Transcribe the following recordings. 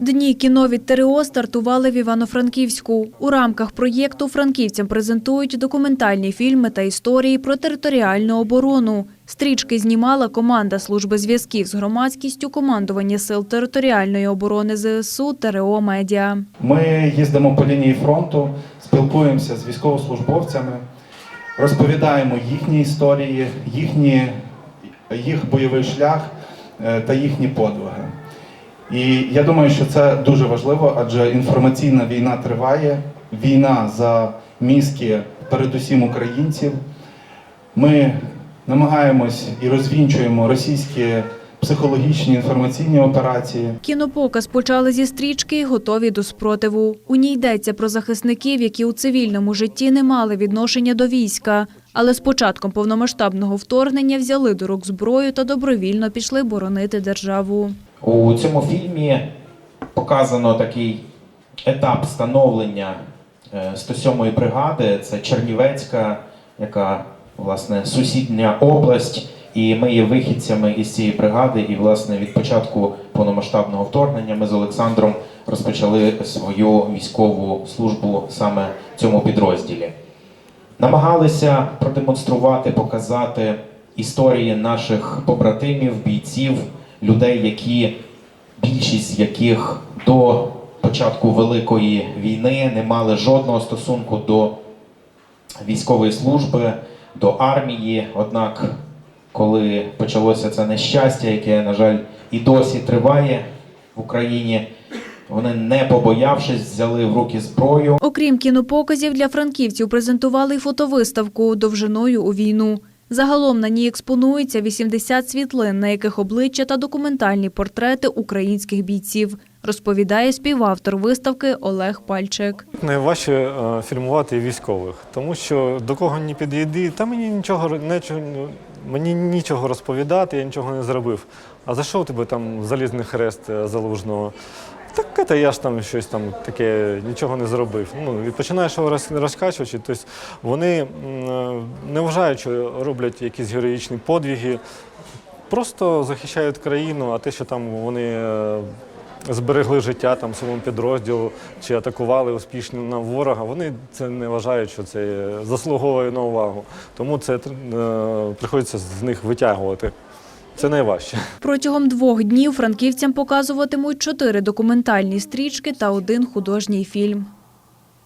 Дні кіно від ТРО стартували в Івано-Франківську. У рамках проєкту франківцям презентують документальні фільми та історії про територіальну оборону. Стрічки знімала команда служби зв'язків з громадськістю командування сил територіальної оборони ЗСУ ТРО Медіа. Ми їздимо по лінії фронту, спілкуємося з військовослужбовцями, розповідаємо їхні історії, їхні, їх бойовий шлях е, та їхні подвиги. І я думаю, що це дуже важливо, адже інформаційна війна триває, війна за мізки передусім українців. Ми намагаємось і розвінчуємо російські психологічні інформаційні операції. Кінопоказ почали зі стрічки «Готові до спротиву». У ній йдеться про захисників, які у цивільному житті не мали відношення до війська, але з початком повномасштабного вторгнення взяли до рук зброю та добровільно пішли боронити державу. У цьому фільмі показано такий етап становлення е, 107-ї бригади. Це Чернівецька, яка власне сусідня область. І ми є вихідцями із цієї бригади. І власне від початку повномасштабного вторгнення ми з Олександром розпочали свою військову службу саме в цьому підрозділі. Намагалися продемонструвати, показати історії наших побратимів, бійців, людей, які більшість з яких до початку Великої війни не мали жодного стосунку до військової служби, до армії. Однак, коли почалося це нещастя, яке, на жаль, і досі триває в Україні, вони, не побоявшись, взяли в руки зброю. Окрім кінопоказів, для франківців презентували фотовиставку «Довжиною у війну». Загалом на ній експонується 80 світлин, на яких обличчя та документальні портрети українських бійців, розповідає співавтор виставки Олег Пальчик. Найважче е, фільмувати військових, тому що до кого не підійди, та мені нічого нічого, мені нічого розповідати, я нічого не зробив. А за що у тебе там залізний хрест е, залужного? Так це я ж там щось там таке нічого не зробив. Ну і починаєш його роз- розкачувати. Тобто вони е, не вважають, що роблять якісь героїчні подвиги, просто захищають країну, а те, що там вони е, зберегли життя там своєму підрозділу чи атакували успішно на ворога, вони це не вважають, що це заслуговує на увагу. Тому це е, приходиться з них витягувати. Це найважче. Протягом двох днів франківцям показуватимуть чотири документальні стрічки та один художній фільм.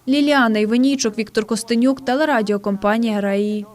Ліліана Іванійчук, Віктор Костенюк, телерадіокомпанія «Раї».